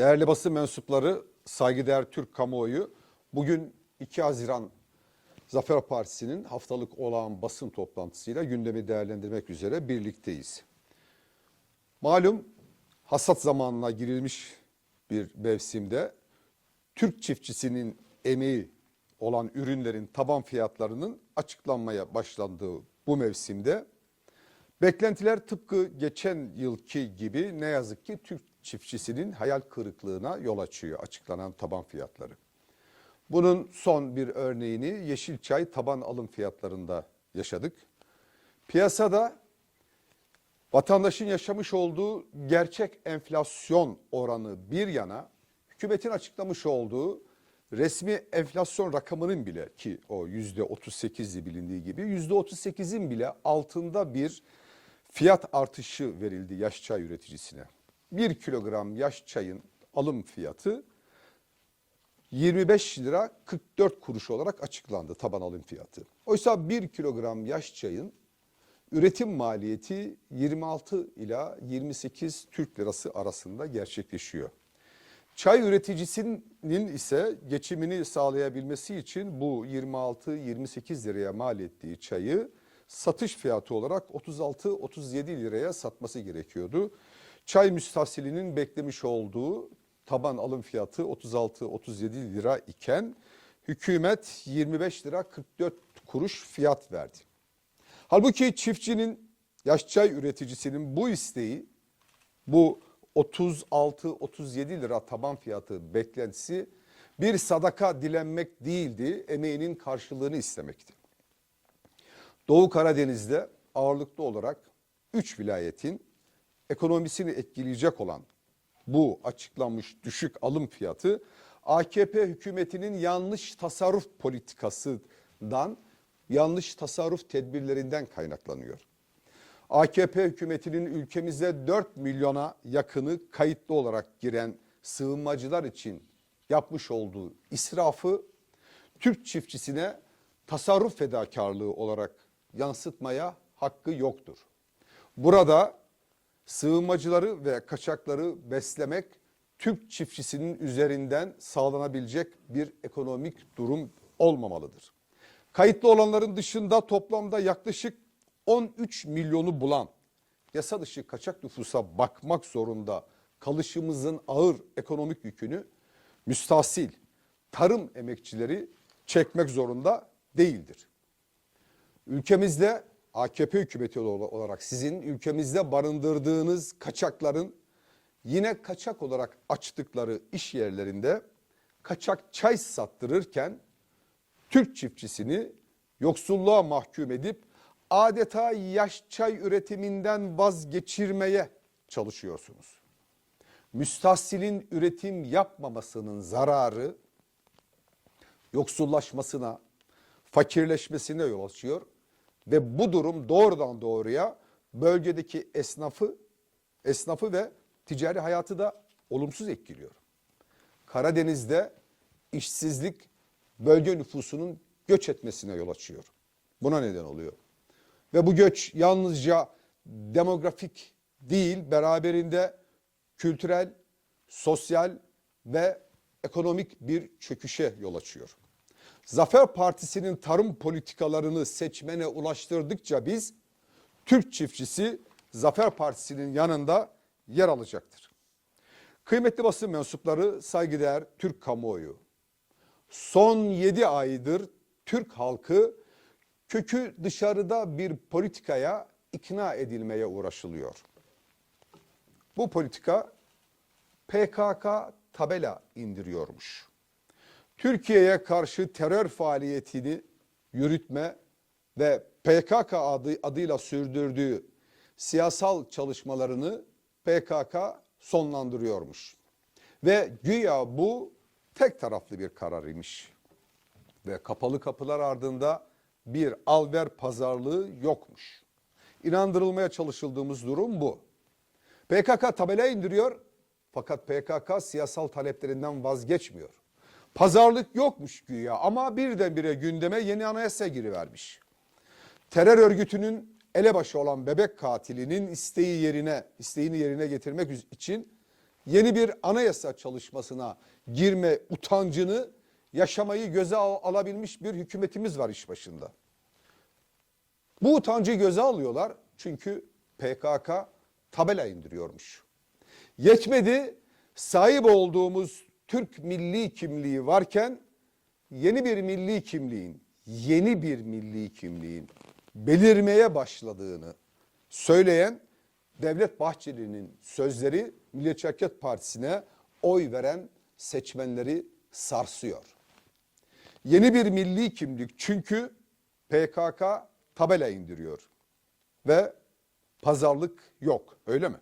Değerli basın mensupları, saygıdeğer Türk kamuoyu, bugün 2 Haziran Zafer Partisi'nin haftalık olağan basın toplantısıyla gündemi değerlendirmek üzere birlikteyiz. Malum hasat zamanına girilmiş bir mevsimde Türk çiftçisinin emeği olan ürünlerin taban fiyatlarının açıklanmaya başlandığı bu mevsimde beklentiler tıpkı geçen yılki gibi ne yazık ki Türk çiftçisinin hayal kırıklığına yol açıyor açıklanan taban fiyatları. Bunun son bir örneğini Yeşilçay taban alım fiyatlarında yaşadık. Piyasada vatandaşın yaşamış olduğu gerçek enflasyon oranı bir yana hükümetin açıklamış olduğu resmi enflasyon rakamının bile ki o yüzde 38'i bilindiği gibi yüzde 38'in bile altında bir fiyat artışı verildi yaş çay üreticisine. 1 kilogram yaş çayın alım fiyatı 25 lira 44 kuruş olarak açıklandı taban alım fiyatı. Oysa 1 kilogram yaş çayın üretim maliyeti 26 ila 28 Türk lirası arasında gerçekleşiyor. Çay üreticisinin ise geçimini sağlayabilmesi için bu 26-28 liraya mal ettiği çayı satış fiyatı olarak 36-37 liraya satması gerekiyordu. Çay müstahsilinin beklemiş olduğu taban alım fiyatı 36-37 lira iken hükümet 25 lira 44 kuruş fiyat verdi. Halbuki çiftçinin, yaş çay üreticisinin bu isteği, bu 36-37 lira taban fiyatı beklentisi bir sadaka dilenmek değildi, emeğinin karşılığını istemekti. Doğu Karadeniz'de ağırlıklı olarak 3 vilayetin ekonomisini etkileyecek olan bu açıklanmış düşük alım fiyatı AKP hükümetinin yanlış tasarruf politikasından, yanlış tasarruf tedbirlerinden kaynaklanıyor. AKP hükümetinin ülkemize 4 milyona yakını kayıtlı olarak giren sığınmacılar için yapmış olduğu israfı Türk çiftçisine tasarruf fedakarlığı olarak yansıtmaya hakkı yoktur. Burada sığınmacıları ve kaçakları beslemek Türk çiftçisinin üzerinden sağlanabilecek bir ekonomik durum olmamalıdır. Kayıtlı olanların dışında toplamda yaklaşık 13 milyonu bulan yasa dışı kaçak nüfusa bakmak zorunda kalışımızın ağır ekonomik yükünü müstahsil tarım emekçileri çekmek zorunda değildir. Ülkemizde AKP hükümeti olarak sizin ülkemizde barındırdığınız kaçakların yine kaçak olarak açtıkları iş yerlerinde kaçak çay sattırırken Türk çiftçisini yoksulluğa mahkum edip adeta yaş çay üretiminden vazgeçirmeye çalışıyorsunuz. Müstahsilin üretim yapmamasının zararı yoksullaşmasına, fakirleşmesine yol açıyor ve bu durum doğrudan doğruya bölgedeki esnafı, esnafı ve ticari hayatı da olumsuz etkiliyor. Karadeniz'de işsizlik bölge nüfusunun göç etmesine yol açıyor. Buna neden oluyor. Ve bu göç yalnızca demografik değil, beraberinde kültürel, sosyal ve ekonomik bir çöküşe yol açıyor. Zafer Partisi'nin tarım politikalarını seçmene ulaştırdıkça biz Türk çiftçisi Zafer Partisi'nin yanında yer alacaktır. Kıymetli basın mensupları, saygıdeğer Türk kamuoyu. Son 7 aydır Türk halkı kökü dışarıda bir politikaya ikna edilmeye uğraşılıyor. Bu politika PKK tabela indiriyormuş. Türkiye'ye karşı terör faaliyetini yürütme ve PKK adı, adıyla sürdürdüğü siyasal çalışmalarını PKK sonlandırıyormuş. Ve güya bu tek taraflı bir karar imiş. Ve kapalı kapılar ardında bir alver pazarlığı yokmuş. İnandırılmaya çalışıldığımız durum bu. PKK tabela indiriyor fakat PKK siyasal taleplerinden vazgeçmiyor. Pazarlık yokmuş güya ama birdenbire gündeme yeni anayasa girivermiş. Terör örgütünün elebaşı olan bebek katilinin isteği yerine, isteğini yerine getirmek için yeni bir anayasa çalışmasına girme utancını yaşamayı göze al- alabilmiş bir hükümetimiz var iş başında. Bu utancı göze alıyorlar çünkü PKK tabela indiriyormuş. Yetmedi sahip olduğumuz Türk milli kimliği varken yeni bir milli kimliğin, yeni bir milli kimliğin belirmeye başladığını söyleyen Devlet Bahçeli'nin sözleri Milliyetçi Hareket Partisi'ne oy veren seçmenleri sarsıyor. Yeni bir milli kimlik çünkü PKK tabela indiriyor ve pazarlık yok öyle mi?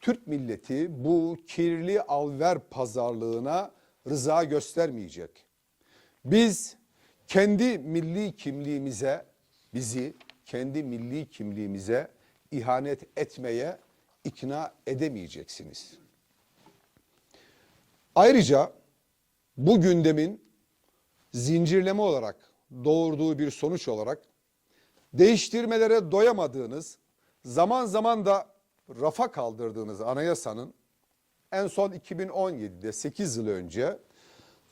Türk milleti bu kirli alver pazarlığına rıza göstermeyecek. Biz kendi milli kimliğimize, bizi kendi milli kimliğimize ihanet etmeye ikna edemeyeceksiniz. Ayrıca bu gündemin zincirleme olarak doğurduğu bir sonuç olarak değiştirmelere doyamadığınız, zaman zaman da rafa kaldırdığınız anayasanın en son 2017'de 8 yıl önce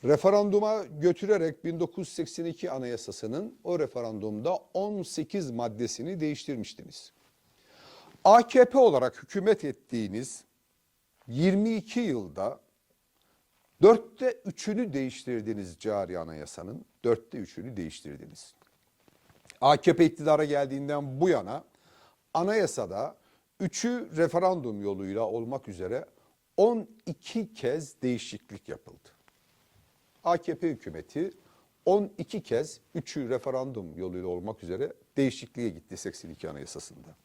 referanduma götürerek 1982 anayasasının o referandumda 18 maddesini değiştirmiştiniz. AKP olarak hükümet ettiğiniz 22 yılda dörtte üçünü değiştirdiniz cari anayasanın. Dörtte üçünü değiştirdiniz. AKP iktidara geldiğinden bu yana anayasada üçü referandum yoluyla olmak üzere 12 kez değişiklik yapıldı. AKP hükümeti 12 kez üçü referandum yoluyla olmak üzere değişikliğe gitti 82 anayasasında.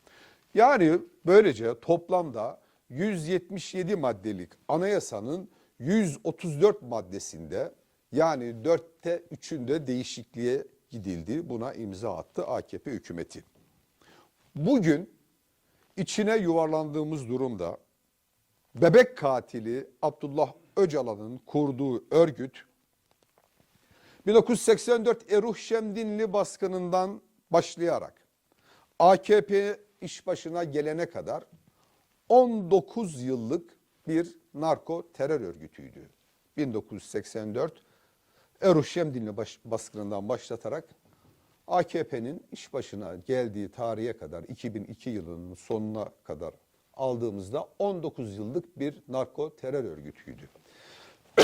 Yani böylece toplamda 177 maddelik anayasanın 134 maddesinde yani dörtte üçünde değişikliğe gidildi. Buna imza attı AKP hükümeti. Bugün içine yuvarlandığımız durumda bebek katili Abdullah Öcalan'ın kurduğu örgüt 1984 Eruh Şemdinli baskınından başlayarak AKP iş başına gelene kadar 19 yıllık bir narko terör örgütüydü. 1984 Eruh Şemdinli baskınından başlatarak AKP'nin iş başına geldiği tarihe kadar 2002 yılının sonuna kadar aldığımızda 19 yıllık bir narko terör örgütüydü.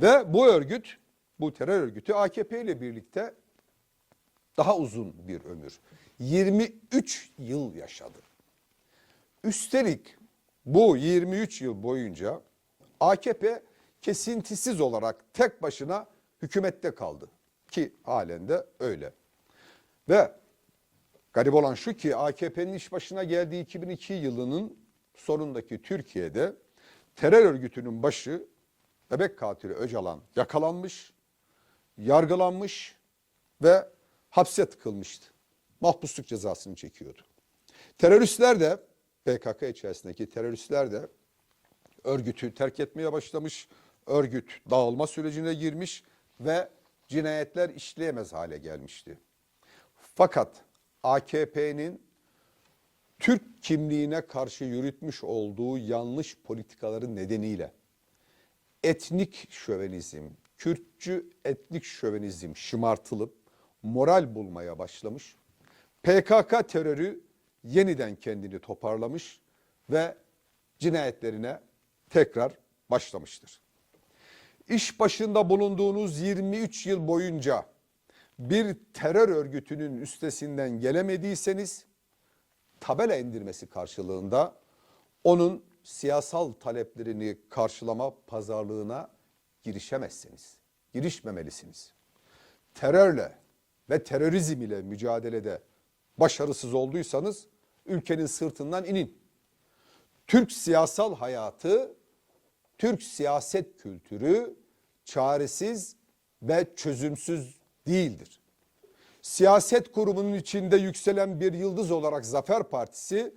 Ve bu örgüt, bu terör örgütü AKP ile birlikte daha uzun bir ömür. 23 yıl yaşadı. Üstelik bu 23 yıl boyunca AKP kesintisiz olarak tek başına hükümette kaldı. Ki halen de öyle. Ve garip olan şu ki AKP'nin iş başına geldiği 2002 yılının sonundaki Türkiye'de terör örgütünün başı bebek katili Öcalan yakalanmış, yargılanmış ve hapse tıkılmıştı. Mahpusluk cezasını çekiyordu. Teröristler de PKK içerisindeki teröristler de örgütü terk etmeye başlamış. Örgüt dağılma sürecine girmiş ve cinayetler işleyemez hale gelmişti. Fakat AKP'nin Türk kimliğine karşı yürütmüş olduğu yanlış politikaları nedeniyle etnik şövenizm, Kürtçü etnik şövenizm şımartılıp moral bulmaya başlamış. PKK terörü yeniden kendini toparlamış ve cinayetlerine tekrar başlamıştır. İş başında bulunduğunuz 23 yıl boyunca bir terör örgütünün üstesinden gelemediyseniz tabela indirmesi karşılığında onun siyasal taleplerini karşılama pazarlığına girişemezsiniz. Girişmemelisiniz. Terörle ve terörizm ile mücadelede başarısız olduysanız ülkenin sırtından inin. Türk siyasal hayatı, Türk siyaset kültürü çaresiz ve çözümsüz değildir. Siyaset kurumunun içinde yükselen bir yıldız olarak Zafer Partisi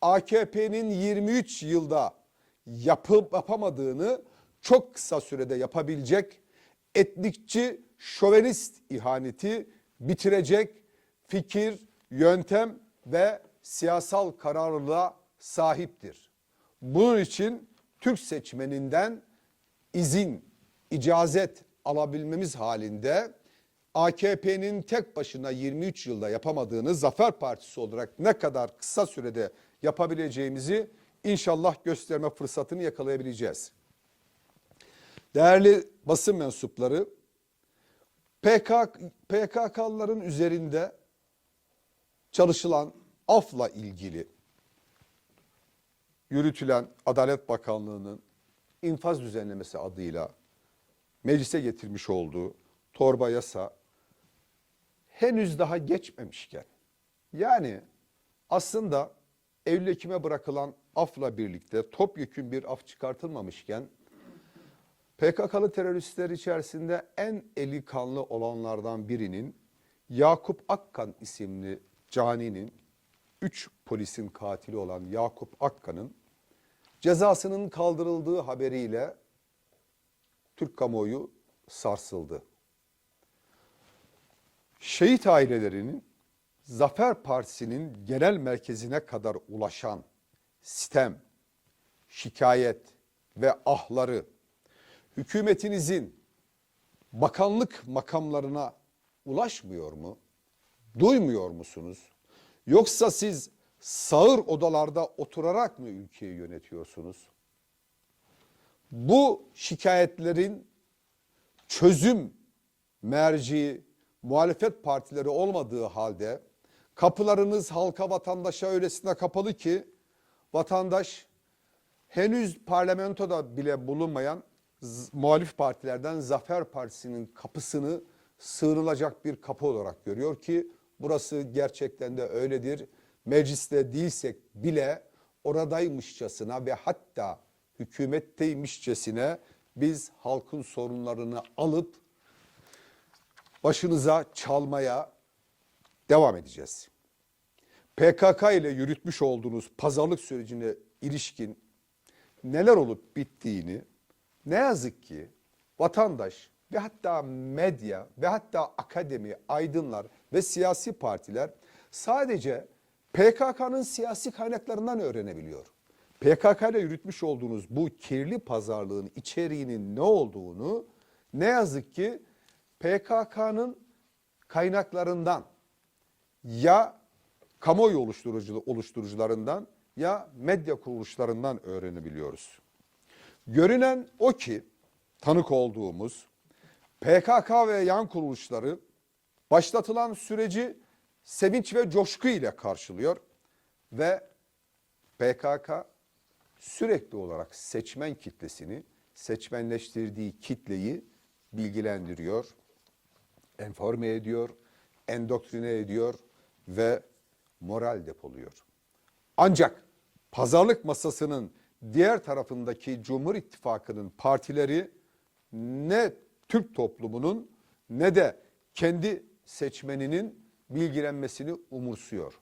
AKP'nin 23 yılda yapıp yapamadığını çok kısa sürede yapabilecek etnikçi şovenist ihaneti bitirecek fikir, yöntem ve siyasal kararlılığa sahiptir. Bunun için Türk seçmeninden izin, icazet alabilmemiz halinde AKP'nin tek başına 23 yılda yapamadığını Zafer Partisi olarak ne kadar kısa sürede yapabileceğimizi inşallah gösterme fırsatını yakalayabileceğiz. Değerli basın mensupları, PKK, PKK'lıların üzerinde çalışılan afla ilgili yürütülen Adalet Bakanlığı'nın infaz düzenlemesi adıyla meclise getirmiş olduğu torba yasa henüz daha geçmemişken yani aslında Eylül Ekim'e bırakılan afla birlikte topyekün bir af çıkartılmamışken PKK'lı teröristler içerisinde en eli kanlı olanlardan birinin Yakup Akkan isimli caninin 3 polisin katili olan Yakup Akkan'ın cezasının kaldırıldığı haberiyle Türk kamuoyu sarsıldı. Şehit ailelerinin Zafer Partisi'nin genel merkezine kadar ulaşan sitem, şikayet ve ahları hükümetinizin bakanlık makamlarına ulaşmıyor mu? Duymuyor musunuz? Yoksa siz sağır odalarda oturarak mı ülkeyi yönetiyorsunuz? Bu şikayetlerin çözüm merci muhalefet partileri olmadığı halde kapılarınız halka vatandaşa öylesine kapalı ki vatandaş henüz parlamentoda bile bulunmayan muhalif partilerden Zafer Partisi'nin kapısını sığınılacak bir kapı olarak görüyor ki burası gerçekten de öyledir. Mecliste değilsek bile oradaymışçasına ve hatta hükümetteymişçesine biz halkın sorunlarını alıp başınıza çalmaya devam edeceğiz. PKK ile yürütmüş olduğunuz pazarlık sürecine ilişkin neler olup bittiğini ne yazık ki vatandaş ve hatta medya ve hatta akademi, aydınlar ve siyasi partiler sadece PKK'nın siyasi kaynaklarından öğrenebiliyor. PKK ile yürütmüş olduğunuz bu kirli pazarlığın içeriğinin ne olduğunu ne yazık ki PKK'nın kaynaklarından ya kamuoyu oluşturucu, oluşturucularından ya medya kuruluşlarından öğrenebiliyoruz. Görünen o ki tanık olduğumuz PKK ve yan kuruluşları başlatılan süreci sevinç ve coşku ile karşılıyor ve PKK sürekli olarak seçmen kitlesini, seçmenleştirdiği kitleyi bilgilendiriyor, enforme ediyor, endoktrine ediyor ve moral depoluyor. Ancak pazarlık masasının diğer tarafındaki Cumhur İttifakı'nın partileri ne Türk toplumunun ne de kendi seçmeninin bilgilenmesini umursuyor.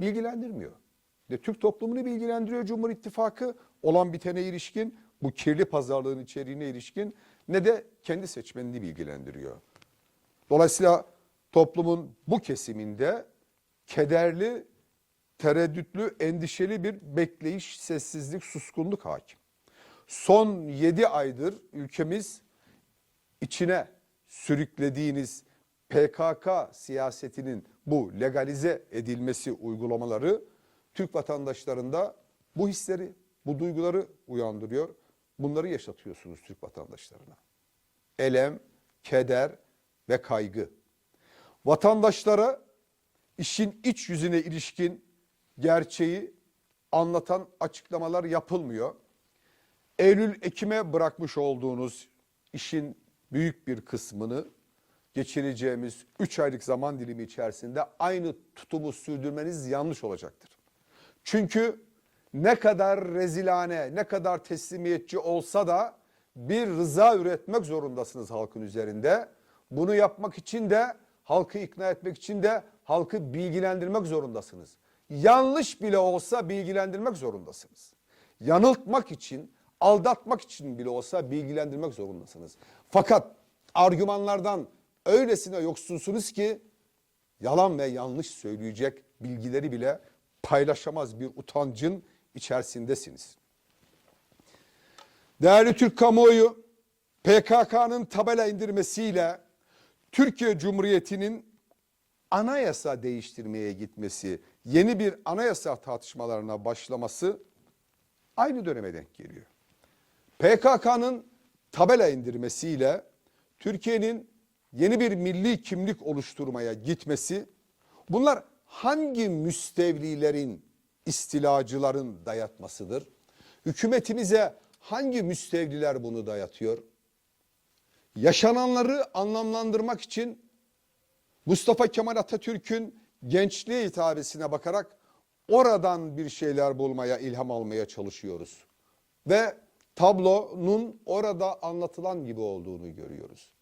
Bilgilendirmiyor. Ne Türk toplumunu bilgilendiriyor Cumhur İttifakı olan bitene ilişkin, bu kirli pazarlığın içeriğine ilişkin ne de kendi seçmenini bilgilendiriyor. Dolayısıyla toplumun bu kesiminde kederli, tereddütlü, endişeli bir bekleyiş, sessizlik, suskunluk hakim. Son 7 aydır ülkemiz içine sürüklediğiniz PKK siyasetinin bu legalize edilmesi uygulamaları Türk vatandaşlarında bu hisleri, bu duyguları uyandırıyor. Bunları yaşatıyorsunuz Türk vatandaşlarına. Elem, keder ve kaygı. Vatandaşlara işin iç yüzüne ilişkin gerçeği anlatan açıklamalar yapılmıyor. Eylül Ekim'e bırakmış olduğunuz işin büyük bir kısmını geçireceğimiz 3 aylık zaman dilimi içerisinde aynı tutumu sürdürmeniz yanlış olacaktır. Çünkü ne kadar rezilane, ne kadar teslimiyetçi olsa da bir rıza üretmek zorundasınız halkın üzerinde. Bunu yapmak için de halkı ikna etmek için de halkı bilgilendirmek zorundasınız. Yanlış bile olsa bilgilendirmek zorundasınız. Yanıltmak için, aldatmak için bile olsa bilgilendirmek zorundasınız. Fakat argümanlardan öylesine yoksunsunuz ki yalan ve yanlış söyleyecek bilgileri bile paylaşamaz bir utancın içerisindesiniz. Değerli Türk kamuoyu, PKK'nın tabela indirmesiyle Türkiye Cumhuriyeti'nin anayasa değiştirmeye gitmesi, yeni bir anayasa tartışmalarına başlaması aynı döneme denk geliyor. PKK'nın tabela indirmesiyle Türkiye'nin yeni bir milli kimlik oluşturmaya gitmesi bunlar hangi müstevlilerin, istilacıların dayatmasıdır? Hükümetimize hangi müstevliler bunu dayatıyor? Yaşananları anlamlandırmak için Mustafa Kemal Atatürk'ün gençliğe hitabesine bakarak oradan bir şeyler bulmaya, ilham almaya çalışıyoruz. Ve tablonun orada anlatılan gibi olduğunu görüyoruz.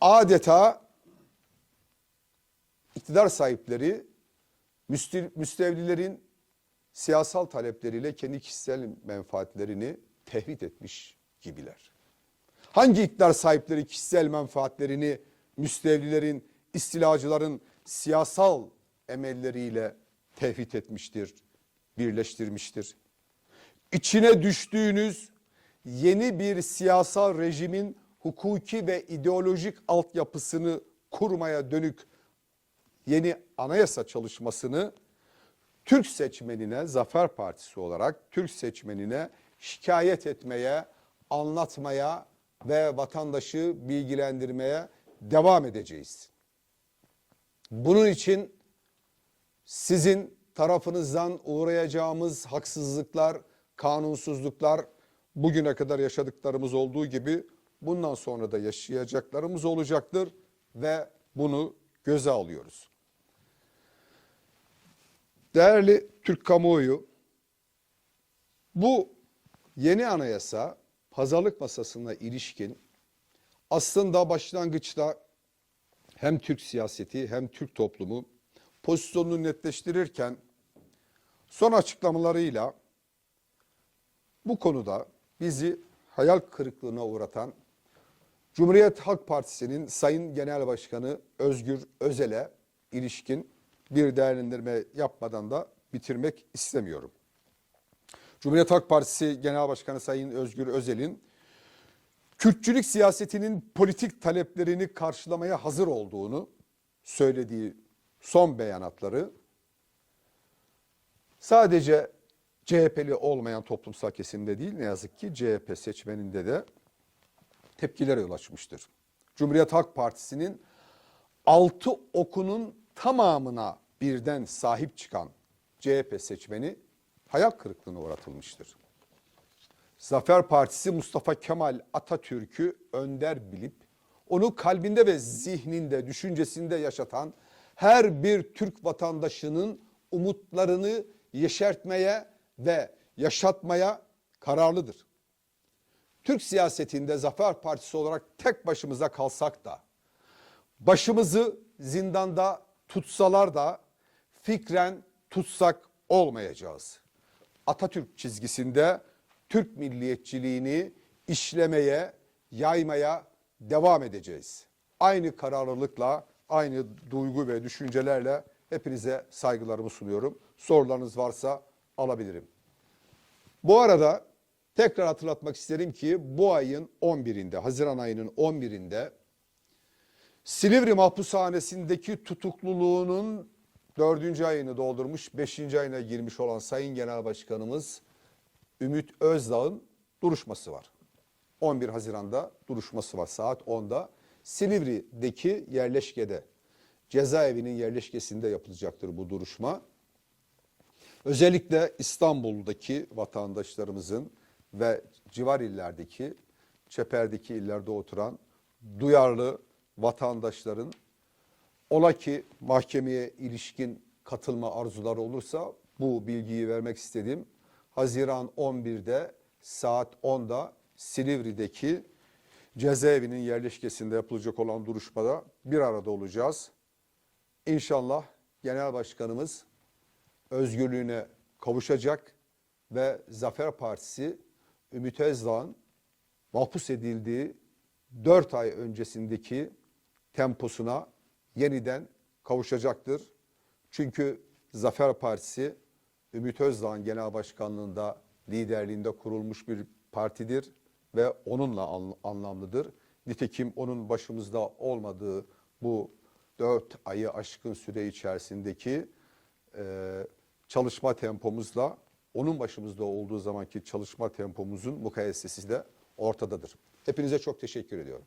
Adeta iktidar sahipleri müste- müstevlilerin siyasal talepleriyle kendi kişisel menfaatlerini tehdit etmiş gibiler. Hangi iktidar sahipleri kişisel menfaatlerini müstevlilerin, istilacıların siyasal emelleriyle tehdit etmiştir, birleştirmiştir? İçine düştüğünüz yeni bir siyasal rejimin hukuki ve ideolojik altyapısını kurmaya dönük yeni anayasa çalışmasını Türk seçmenine Zafer Partisi olarak Türk seçmenine şikayet etmeye, anlatmaya ve vatandaşı bilgilendirmeye devam edeceğiz. Bunun için sizin tarafınızdan uğrayacağımız haksızlıklar, kanunsuzluklar bugüne kadar yaşadıklarımız olduğu gibi bundan sonra da yaşayacaklarımız olacaktır ve bunu göze alıyoruz. Değerli Türk kamuoyu, bu yeni anayasa pazarlık masasına ilişkin aslında başlangıçta hem Türk siyaseti hem Türk toplumu pozisyonunu netleştirirken son açıklamalarıyla bu konuda bizi hayal kırıklığına uğratan Cumhuriyet Halk Partisi'nin Sayın Genel Başkanı Özgür Özel'e ilişkin bir değerlendirme yapmadan da bitirmek istemiyorum. Cumhuriyet Halk Partisi Genel Başkanı Sayın Özgür Özel'in Kürtçülük siyasetinin politik taleplerini karşılamaya hazır olduğunu söylediği son beyanatları sadece CHP'li olmayan toplumsal kesimde değil ne yazık ki CHP seçmeninde de tepkilere yol açmıştır. Cumhuriyet Halk Partisi'nin altı okunun tamamına birden sahip çıkan CHP seçmeni hayal kırıklığına uğratılmıştır. Zafer Partisi Mustafa Kemal Atatürk'ü önder bilip onu kalbinde ve zihninde, düşüncesinde yaşatan her bir Türk vatandaşının umutlarını yeşertmeye ve yaşatmaya kararlıdır. Türk siyasetinde Zafer Partisi olarak tek başımıza kalsak da başımızı zindanda tutsalar da fikren tutsak olmayacağız. Atatürk çizgisinde Türk milliyetçiliğini işlemeye, yaymaya devam edeceğiz. Aynı kararlılıkla, aynı duygu ve düşüncelerle hepinize saygılarımı sunuyorum. Sorularınız varsa alabilirim. Bu arada tekrar hatırlatmak isterim ki bu ayın 11'inde, Haziran ayının 11'inde Silivri mahpushanesindeki tutukluluğunun dördüncü ayını doldurmuş, beşinci ayına girmiş olan Sayın Genel Başkanımız Ümit Özdağ'ın duruşması var. 11 Haziran'da duruşması var saat 10'da. Silivri'deki yerleşkede, cezaevinin yerleşkesinde yapılacaktır bu duruşma. Özellikle İstanbul'daki vatandaşlarımızın ve civar illerdeki, çeperdeki illerde oturan duyarlı vatandaşların ola ki mahkemeye ilişkin katılma arzuları olursa bu bilgiyi vermek istedim. Haziran 11'de saat 10'da Silivri'deki cezaevinin yerleşkesinde yapılacak olan duruşmada bir arada olacağız. İnşallah Genel Başkanımız özgürlüğüne kavuşacak ve Zafer Partisi Ümit Özdağ'ın mahpus edildiği 4 ay öncesindeki temposuna yeniden kavuşacaktır. Çünkü Zafer Partisi Ümit Özdağ'ın genel başkanlığında liderliğinde kurulmuş bir partidir ve onunla an- anlamlıdır. Nitekim onun başımızda olmadığı bu dört ayı aşkın süre içerisindeki e, çalışma tempomuzla onun başımızda olduğu zamanki çalışma tempomuzun mukayesesi de ortadadır. Hepinize çok teşekkür ediyorum.